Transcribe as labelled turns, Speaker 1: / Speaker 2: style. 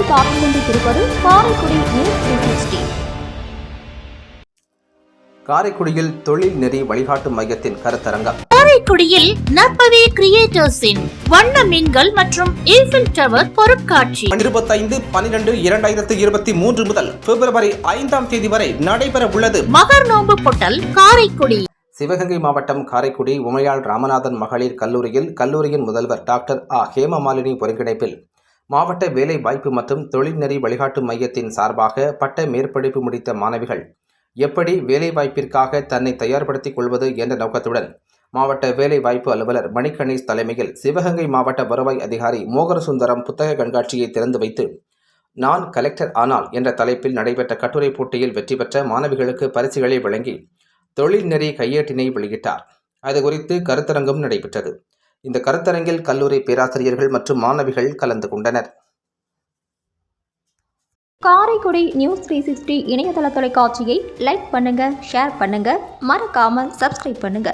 Speaker 1: நீங்கள் பார்த்துக் கொண்டிருப்பது காரைக்குடி நியூஸ் த்ரீ
Speaker 2: காரைக்குடியில் தொழில் நெறி வழிகாட்டு மையத்தின் கருத்தரங்கம்.
Speaker 3: காரைக்குடியில் நற்பவே கிரியேட்டர்ஸின் வண்ண மீன்கள் மற்றும் ஈஃபில் டவர் பொருட்காட்சி.
Speaker 2: இருபத்தைந்து பனிரெண்டு இரண்டாயிரத்து இருபத்தி மூன்று முதல் பிப்ரவரி ஐந்தாம் தேதி வரை நடைபெற உள்ளது.
Speaker 3: மகர் நோன்பு பொட்டல் காரைக்குடி.
Speaker 2: சிவகங்கை மாவட்டம் காரைக்குடி உமையாள் ராமநாதன் மகளிர் கல்லூரியில் கல்லூரியின் முதல்வர் டாக்டர் ஆ. ஹேமமாலினி ஒருங்கிணைப்பில் மாவட்ட வேலை வாய்ப்பு மற்றும் தொழில்நெறி வழிகாட்டு மையத்தின் சார்பாக பட்ட மேற்படிப்பு முடித்த மாணவிகள் எப்படி வேலை வாய்ப்பிற்காக தன்னை தயார்படுத்திக் கொள்வது என்ற நோக்கத்துடன் மாவட்ட வேலை வாய்ப்பு அலுவலர் மணிகணேஷ் தலைமையில் சிவகங்கை மாவட்ட வருவாய் அதிகாரி மோகரசுந்தரம் புத்தக கண்காட்சியை திறந்து வைத்து நான் கலெக்டர் ஆனால் என்ற தலைப்பில் நடைபெற்ற கட்டுரை போட்டியில் வெற்றி பெற்ற மாணவிகளுக்கு பரிசுகளை வழங்கி தொழில்நெறி கையேட்டினை வெளியிட்டார். அது குறித்து கருத்தரங்கம் நடைபெற்றது. இந்த கருத்தரங்கில் கல்லூரி பேராசிரியர்கள் மற்றும் மாணவிகள் கலந்து கொண்டனர்.
Speaker 1: காரைக்குடி நியூஸ் த்ரீ சிக்ஸ்டி இணையதள தொலைக்காட்சியை லைக் பண்ணுங்க ஷேர் பண்ணுங்க மறக்காமல் சப்ஸ்கிரைப் பண்ணுங்க.